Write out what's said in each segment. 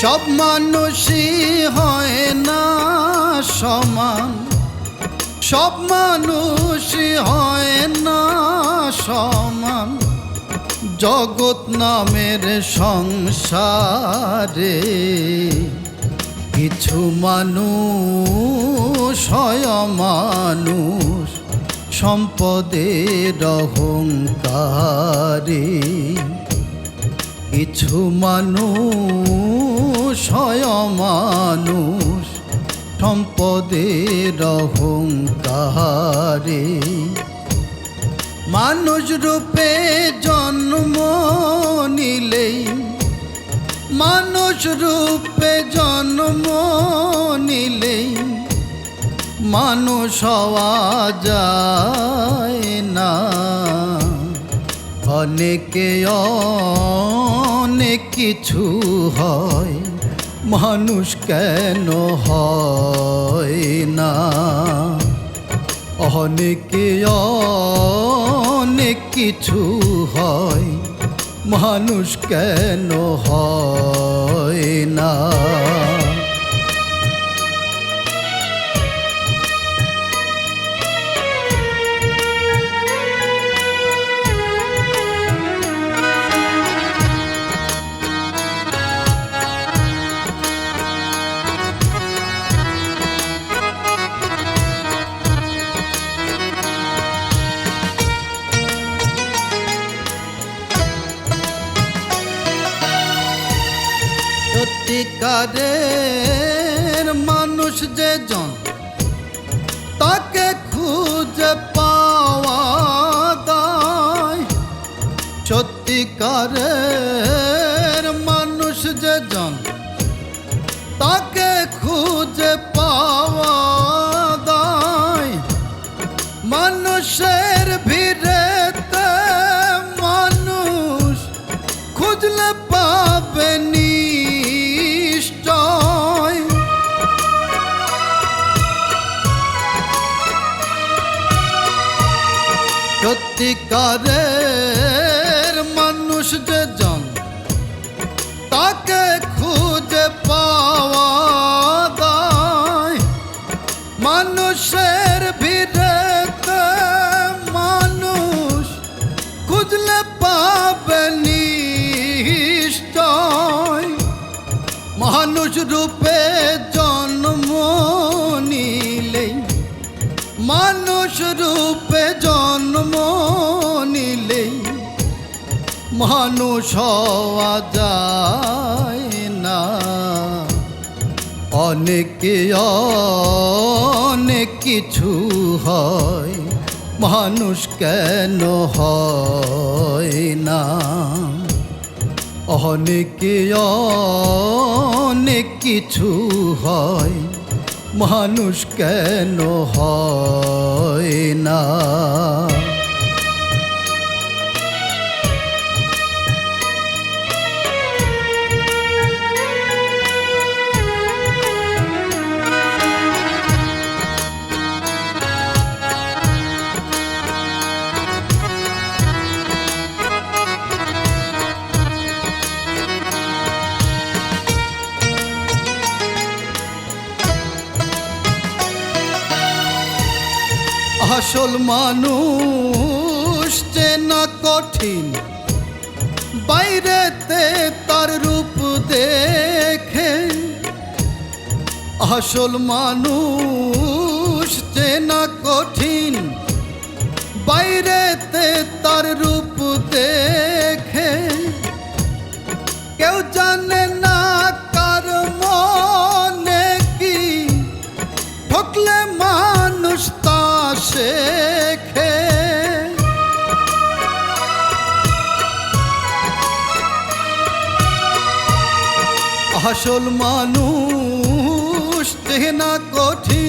সব মানুষই হয় না সমান। সব মানুষই হয় না সমান। জগৎ নামের সংসারে কিছু মানুষ হয় মানুষ সম্পদের অহংকারে কিছু মানুষ হয় মানুষ, সম্পদের অহংকারে। মানুষ রূপে জন্ম নিলেই, মানুষ রূপে জন্ম নিলেই, মানুষ হওয়া যায় না। অনেকে অনেক কিছু হয়, মানুষ কেন হয় না? অনেকে অনেক কিছু হয়, মানুষ কেন হয় না? সত্যিকারের মানুষ যে জন তাকে খুঁজে পাওয়া দায়। সত্যিকারের মানুষ যে জন তাকে সত্যিকারের মানুষ যে জন, তাকে খুঁজে পাওয়া মানুষের ভিড়েতে মানুষ খুঁজলে পাবে নিশ্চয়। মানুষ রূপে মানুষ যায় না। অনেকে, অনেক কিছু হয়, মানুষ কেন হয় না? অনেকে, অনেক কিছু হয়, মানুষ কেন হয় না? আসল মানুষ চেনা কঠিন। বাইরেতে তার রূপ দেখে আসল মানুষ চেনা কঠিন। বাইরেতে তার রূপ দেখে কেউ শেখে। আসল মানুষ না কঠিন।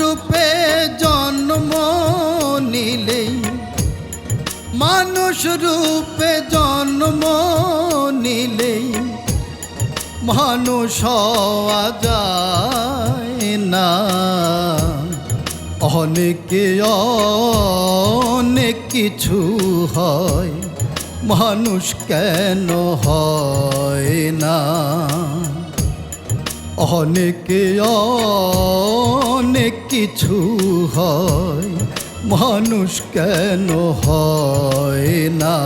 রূপে জন্ম নিলেই, মানুষ রূপে জন্ম নিলেই, মানুষ যায় না। অনেকে, অনেক কিছু হয়, মানুষ কেন হয় না? অনেকে অনেক কিছু হয় মানুষ কেন হয় না?